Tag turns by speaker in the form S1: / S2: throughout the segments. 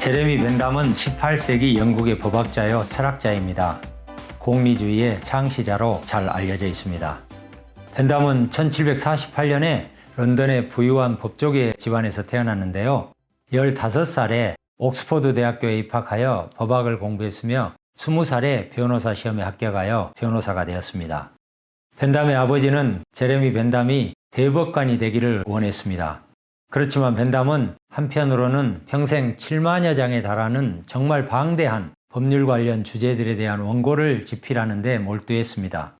S1: 제레미 벤담은 18세기 영국의 법학자요 철학자입니다. 공리주의의 창시자로 잘 알려져 있습니다. 벤담은 1748년에 런던의 부유한 법조계 집안에서 태어났는데요. 15살에 옥스퍼드 대학교에 입학하여 법학을 공부했으며 20살에 변호사 시험에 합격하여 변호사가 되었습니다. 벤담의 아버지는 제레미 벤담이 대법관이 되기를 원했습니다. 그렇지만 벤담은 한편으로는 평생 7만여 장에 달하는 정말 방대한 법률 관련 주제들에 대한 원고를 집필하는 데 몰두했습니다.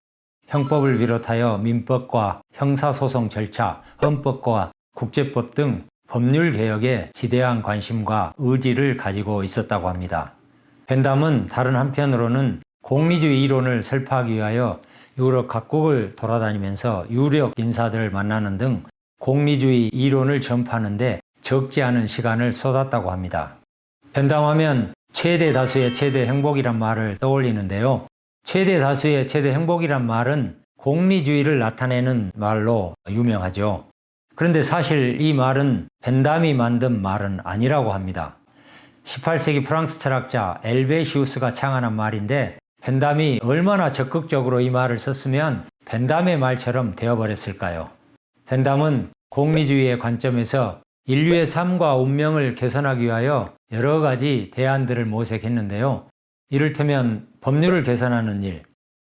S1: 형법을 비롯하여 민법과 형사소송 절차, 헌법과 국제법 등 법률 개혁에 지대한 관심과 의지를 가지고 있었다고 합니다. 벤담은 다른 한편으로는 공리주의 이론을 설파하기 위하여 유럽 각국을 돌아다니면서 유력 인사들을 만나는 등 공리주의 이론을 전파하는데 적지 않은 시간을 쏟았다고 합니다. 변담하면 최대 다수의 최대 행복이란 말을 떠올리는데요. 최대 다수의 최대 행복이란 말은 공리주의를 나타내는 말로 유명하죠. 그런데 사실 이 말은 벤담이 만든 말은 아니라고 합니다. 18세기 프랑스 철학자 엘베시우스가 창안한 말인데 벤담이 얼마나 적극적으로 이 말을 썼으면 벤담의 말처럼 되어버렸을까요? 벤담은 공리주의의 관점에서 인류의 삶과 운명을 개선하기 위하여 여러 가지 대안들을 모색했는데요. 이를테면 법률을 개선하는 일,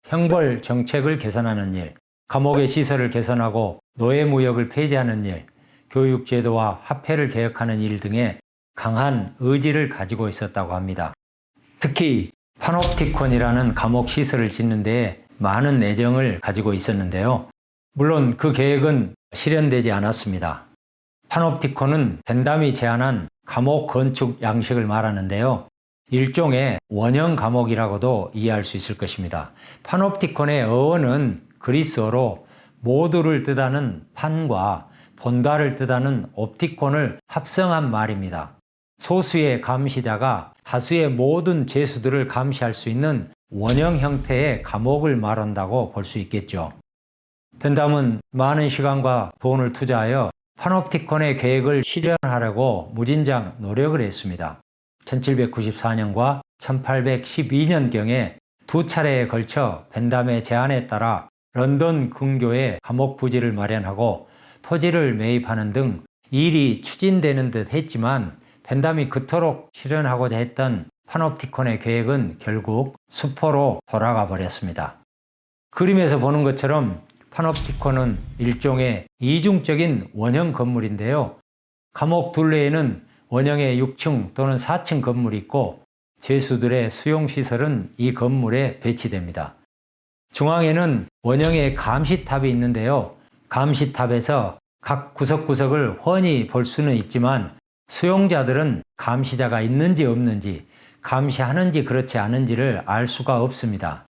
S1: 형벌 정책을 개선하는 일, 감옥의 시설을 개선하고 노예 무역을 폐지하는 일, 교육 제도와 화폐를 개혁하는 일 등의 강한 의지를 가지고 있었다고 합니다. 특히 파놉티콘이라는 감옥 시설을 짓는 데에 많은 애정을 가지고 있었는데요. 물론 그 계획은 실현되지 않았습니다. 파놉티콘은 벤담이 제안한 감옥 건축 양식을 말하는데요. 일종의 원형 감옥이라고도 이해할 수 있을 것입니다. 파놉티콘의 어원은 그리스어로 모두를 뜻하는 판과 본다를 뜻하는 옵티콘을 합성한 말입니다. 소수의 감시자가 다수의 모든 죄수들을 감시할 수 있는 원형 형태의 감옥을 말한다고 볼 수 있겠죠. 벤담은 많은 시간과 돈을 투자하여 파놉티콘의 계획을 실현하려고 무진장 노력을 했습니다. 1794년과 1812년경에 두 차례에 걸쳐 벤담의 제안에 따라 런던 근교에 감옥 부지를 마련하고 토지를 매입하는 등 일이 추진되는 듯 했지만 벤담이 그토록 실현하고자 했던 파놉티콘의 계획은 결국 수포로 돌아가 버렸습니다. 그림에서 보는 것처럼 파놉티콘은 일종의 이중적인 원형 건물인데요. 감옥 둘레에는 원형의 6층 또는 4층 건물이 있고 죄수들의 수용시설은 이 건물에 배치됩니다. 중앙에는 원형의 감시탑이 있는데요. 감시탑에서 각 구석구석을 훤히 볼 수는 있지만 수용자들은 감시자가 있는지 없는지, 감시하는지 그렇지 않은지를 알 수가 없습니다.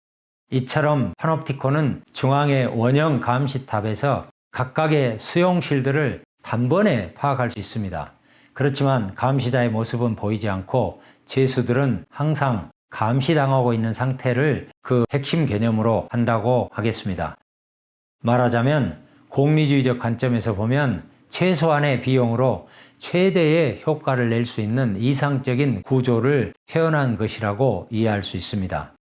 S1: 이처럼 파놉티콘은 중앙의 원형 감시탑에서 각각의 수용실들을 단번에 파악할 수 있습니다. 그렇지만 감시자의 모습은 보이지 않고 죄수들은 항상 감시당하고 있는 상태를 그 핵심 개념으로 한다고 하겠습니다. 말하자면 공리주의적 관점에서 보면 최소한의 비용으로 최대의 효과를 낼 수 있는 이상적인 구조를 표현한 것이라고 이해할 수 있습니다.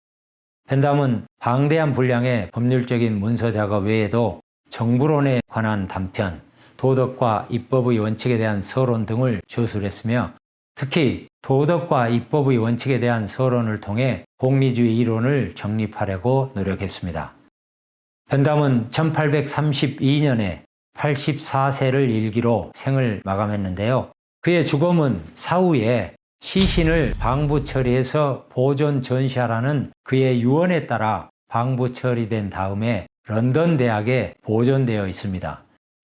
S1: 펜담은 방대한 분량의 법률적인 문서 작업 외에도 정부론에 관한 단편, 도덕과 입법의 원칙에 대한 서론 등을 저술했으며 특히 도덕과 입법의 원칙에 대한 서론을 통해 공리주의 이론을 정립하려고 노력했습니다. 펜담은 1832년에 84세를 일기로 생을 마감했는데요. 그의 죽음은 사후에 시신을 방부 처리해서 보존 전시하라는 그의 유언에 따라 방부 처리된 다음에 런던 대학에 보존되어 있습니다.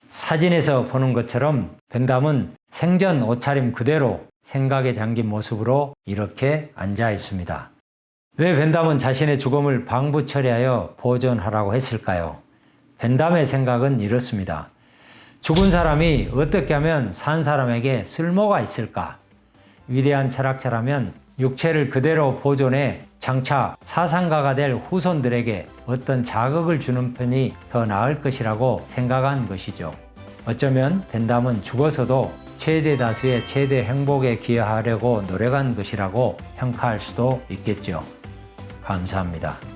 S1: 사진에서 보는 것처럼 벤담은 생전 옷차림 그대로 생각에 잠긴 모습으로 이렇게 앉아 있습니다. 왜 벤담은 자신의 죽음을 방부 처리하여 보존하라고 했을까요? 벤담의 생각은 이렇습니다. 죽은 사람이 어떻게 하면 산 사람에게 쓸모가 있을까? 위대한 철학자라면 육체를 그대로 보존해 장차 사상가가 될 후손들에게 어떤 자극을 주는 편이 더 나을 것이라고 생각한 것이죠. 어쩌면 벤담은 죽어서도 최대 다수의 최대 행복에 기여하려고 노력한 것이라고 평가할 수도 있겠죠. 감사합니다.